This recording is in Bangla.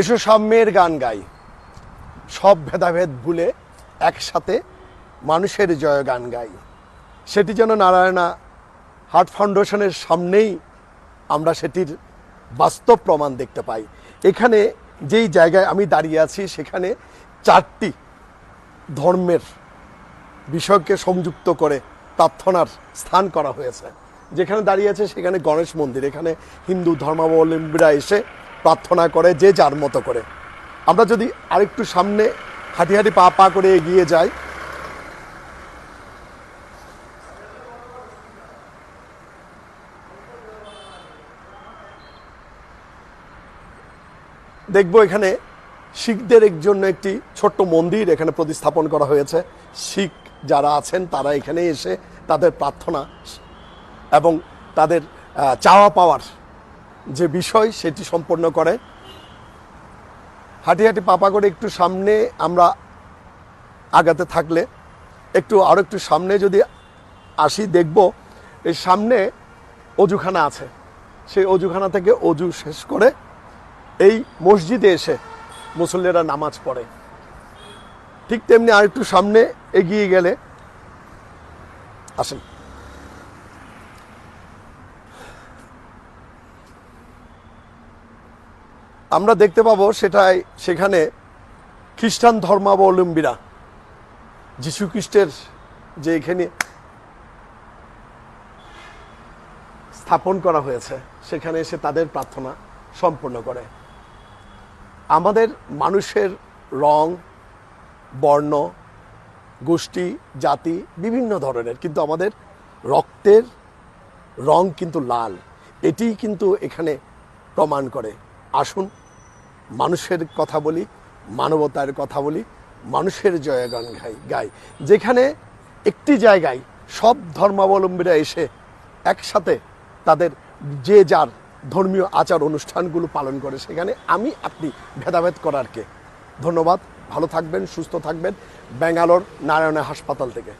এসো সাম্যের গান গাই। সব ভেদাভেদ ভুলে একসাথে মানুষের জয় গান গাই। সেটি যেন নারায়ণা হার্ট ফাউন্ডেশনের সামনেই আমরা সেটির বাস্তব প্রমাণ দেখতে পাই। এখানে যেই জায়গায় আমি দাঁড়িয়ে আছি, সেখানে চারটি ধর্মের বিষয়কে সংযুক্ত করে প্রার্থনার স্থান করা হয়েছে। যেখানে দাঁড়িয়ে আছে সেখানে গণেশ মন্দির, এখানে হিন্দু ধর্মাবলম্বীরা এসে প্রার্থনা করে, যে যার মতো করে। আমরা যদি আরেকটু সামনে হাঁটি হাঁটি পা পা করে এগিয়ে যাই। দেখব এখানে শিখদের এক জন্য একটি ছোট্ট মন্দির এখানে প্রতিস্থাপন করা হয়েছে। শিখ যারা আছেন, তারা এখানে এসে তাদের প্রার্থনা এবং তাদের চাওয়া পাওয়ার যে বিষয় সেটি সম্পন্ন করে। হাঁটি হাঁটি পাপা করে একটু সামনে আমরা আগাতে থাকলে, একটু আরও একটু সামনে যদি আসি দেখব, এই সামনে অজুখানা আছে। সেই অজুখানা থেকে অজু শেষ করে এই মসজিদে এসে মুসল্লিরা নামাজ পড়ে। ঠিক তেমনি আর একটু সামনে এগিয়ে গেলে, আসেন। আমরা দেখতে পাবো সেটাই সেখানে খ্রিস্টান ধর্মাবলম্বীরা যীশু খ্রিস্টের যে এখানে স্থাপন করা হয়েছে, সেখানে এসে তাদের প্রার্থনা সম্পূর্ণ করে। আমাদের মানুষের রং, বর্ণ, গোষ্ঠী, জাতি বিভিন্ন ধরনের, কিন্তু আমাদের রক্তের রং কিন্তু লাল। এটি কিন্তু এখানে প্রমাণ করে। আসুন মানুষের কথা বলি, মানবতার কথা বলি, মানুষের জয়গান গাই গাই। যেখানে একটি জায়গায় সব ধর্মাবলম্বীরা এসে একসাথে তাদের যে যার ধর্মীয় আচার অনুষ্ঠানগুলো পালন করে, সেখানে আমি আপনি ভেদাভেদ করার কে ধন্যবাদ, ভালো থাকবেন, সুস্থ থাকবেন। ব্যাঙ্গালোর নারায়ণা হাসপাতাল থেকে।